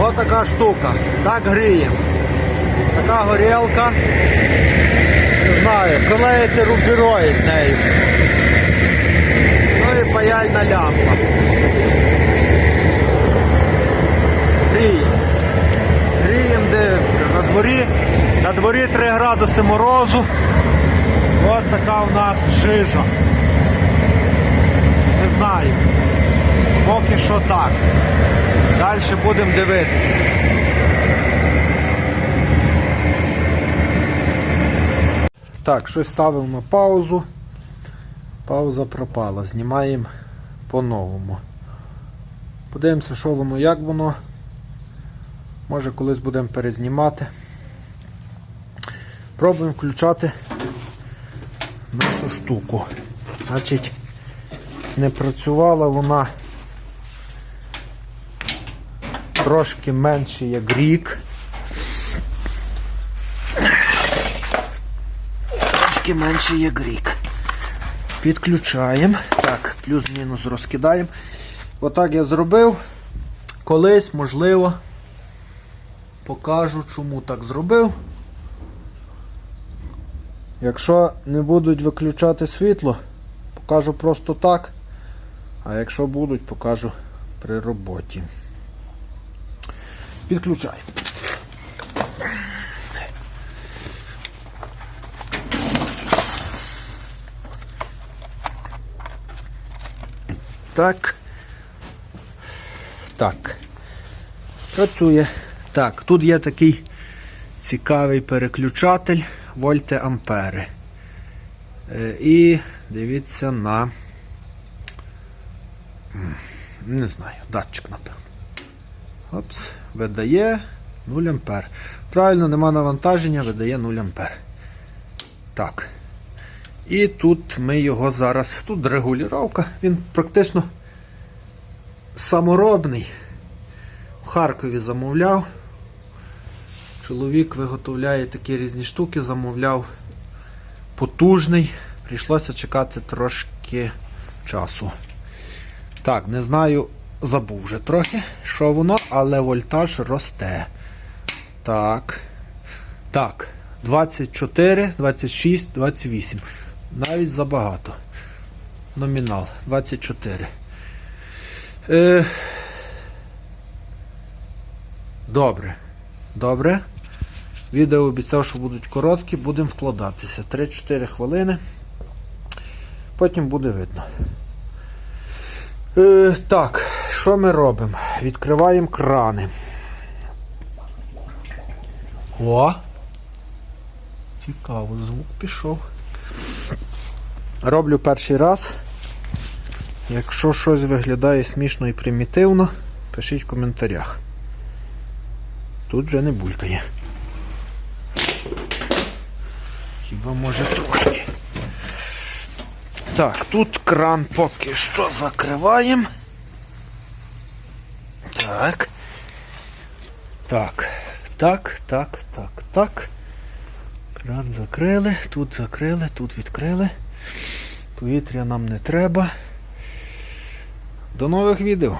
Ось така штука. Так гріємо. Така горілка. Не знаю, клеїти рубіроїд нею. Ну і паяльна лямпа. Гріємо. Гріємо, дивимося. На дворі, на дворі 3 градуси морозу. Ось така у нас жижа. Не знаю. Поки що так. Далі будемо дивитися. Так, щось ставив на паузу. Пауза пропала. Знімаємо по-новому. Подивимося, що воно, як воно. Може колись будемо перезнімати. Пробуємо включати нашу штуку. Значить, не працювала вона трошки менше як рік. Трошки менше як рік. Підключаємо. Так, плюс-мінус розкидаємо. Отак я зробив. Колись, можливо, покажу, чому так зробив. Якщо не будуть виключати світло, покажу просто так. А якщо будуть, покажу при роботі. Підключаємо. Так. Так. Працює. Так, тут є такий цікавий переключатель вольти ампери. Е, І дивіться на. Не знаю, датчик, напевно. Опс, видає 0 ампер. Правильно, нема навантаження, видає 0 ампер. Так. І тут ми його зараз. Тут регулювання. Він практично саморобний. В Харкові замовляв. Чоловік виготовляє такі різні штуки, замовляв потужний. Прийшлося чекати трошки часу. Так, не знаю, забув вже трохи, що воно, але вольтаж росте. Так. Так. 24, 26, 28. Навіть забагато. Номінал 24. Е... Добре. Добре. Відео обіцяв, що будуть короткі, будемо вкладатися. 3-4 хвилини. Потім буде видно. Е, так, що ми робимо? Відкриваємо крани. О! Цікаво, звук пішов. Роблю перший раз. Якщо щось виглядає смішно і примітивно, пишіть в коментарях. Тут вже не булькає. Хіба може трошки. Так, тут кран поки що закриваємо. Так. Так. Так, так, так, так. Кран закрили, тут закрили, тут відкрили. Повітря нам не треба. До нових відео.